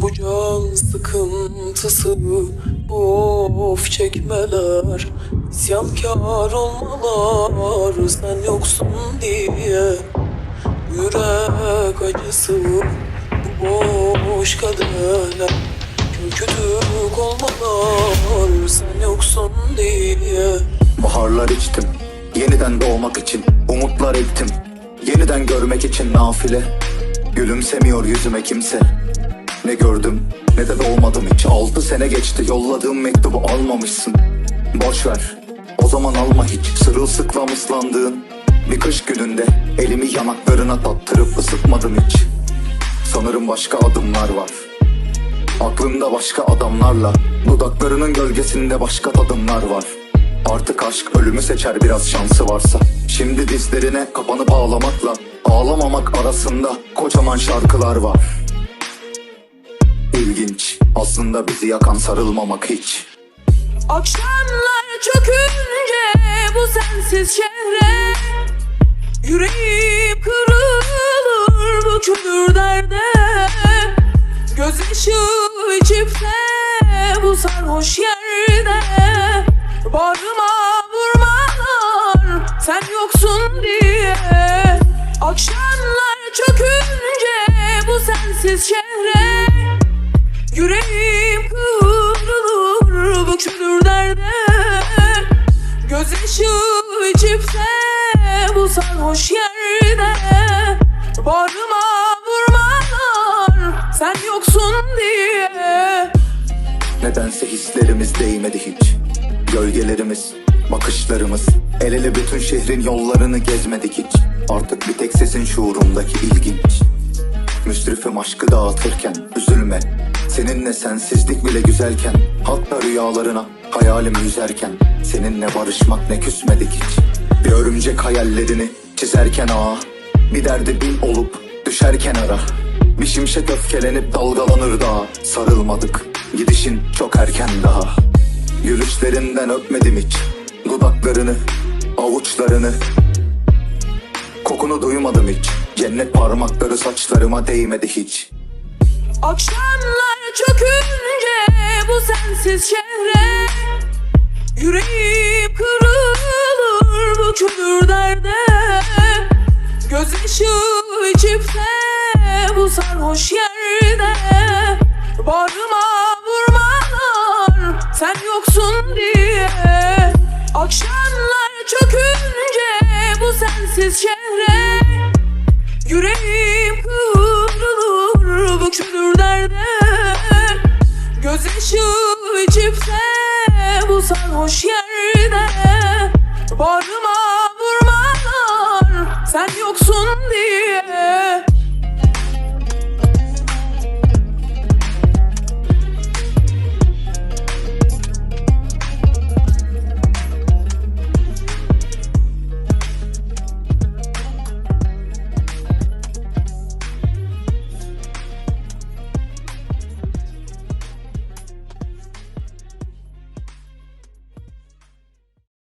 Bu can sıkıntısı Of çekmeler. İsyankar olmalar Sen yoksun diye. Yürek acısı Bu boş kaderler Kötülük olmalar Sen yoksun diye. Baharlar içtim Yeniden doğmak için Umutlar ektim. Yeniden görmek için nafile Gülümsemiyor yüzüme kimse Ne gördüm ne de doğmadım. Hiç Altı sene geçti yolladığım mektubu almamışsın. Boş ver o zaman alma hiç. Sırılsıklam ıslandığın Bir kış gününde Elimi yanaklarına tattırıp ısıtmadım hiç. Sanırım başka adımlar var. Aklımda başka adamlarla Dudaklarının gölgesinde başka tadımlar var. Artık aşk ölümü seçer biraz şansı varsa. Şimdi dizlerine kapanıp ağlamakla Ağlamamak arasında kocaman şarkılar var İlginç. Aslında bizi yakan sarılmamak hiç. Akşamlar çökünce bu sensiz şehre Yüreğim kırılır bu kömür derde. Gözyaşı içip de bu sarhoş yerde. Bağrıma vurmalar sen yoksun diye. Akşamlar çökünce bu sensiz şehre Gözyaşı içip de bu sarhoş yerde Bağrıma vurmalar sen yoksun diye. Nedense hislerimiz değmedi hiç. Gölgelerimiz, bakışlarımız El ele bütün şehrin yollarını gezmedik hiç. Artık bir tek sesin şuurumdaki ilginç. Müsrifim aşkı dağıtırken üzülme. Seninle sensizlik bile güzelken Hatta rüyalarına hayalim yüzerken Seninle barışmak ne küsmedik hiç. Bir örümcek hayallerini çizerken ah Bir derdi bin olup düşerken ara. Bir şimşek öfkelenip dalgalanır daha Sarılmadık. Gidişin çok erken daha. Yürüyüşlerinden öpmedim hiç. Dudaklarını, avuçlarını. Kokunu duymadım hiç. Cennet parmakları saçlarıma değmedi hiç Akşamlar çökünce bu sensiz şehre Yüreğim kırılır bu kömür derde. Gözyaşı içip de bu sarhoş yerde. Bağrıma vurmalar sen yoksun diye. Akşamlar çökünce bu sensiz şehre Yüreğim yerden Göz yaşı içipse bu sarhoş yerde Bağrıma vurmalar. Sen yoksun diye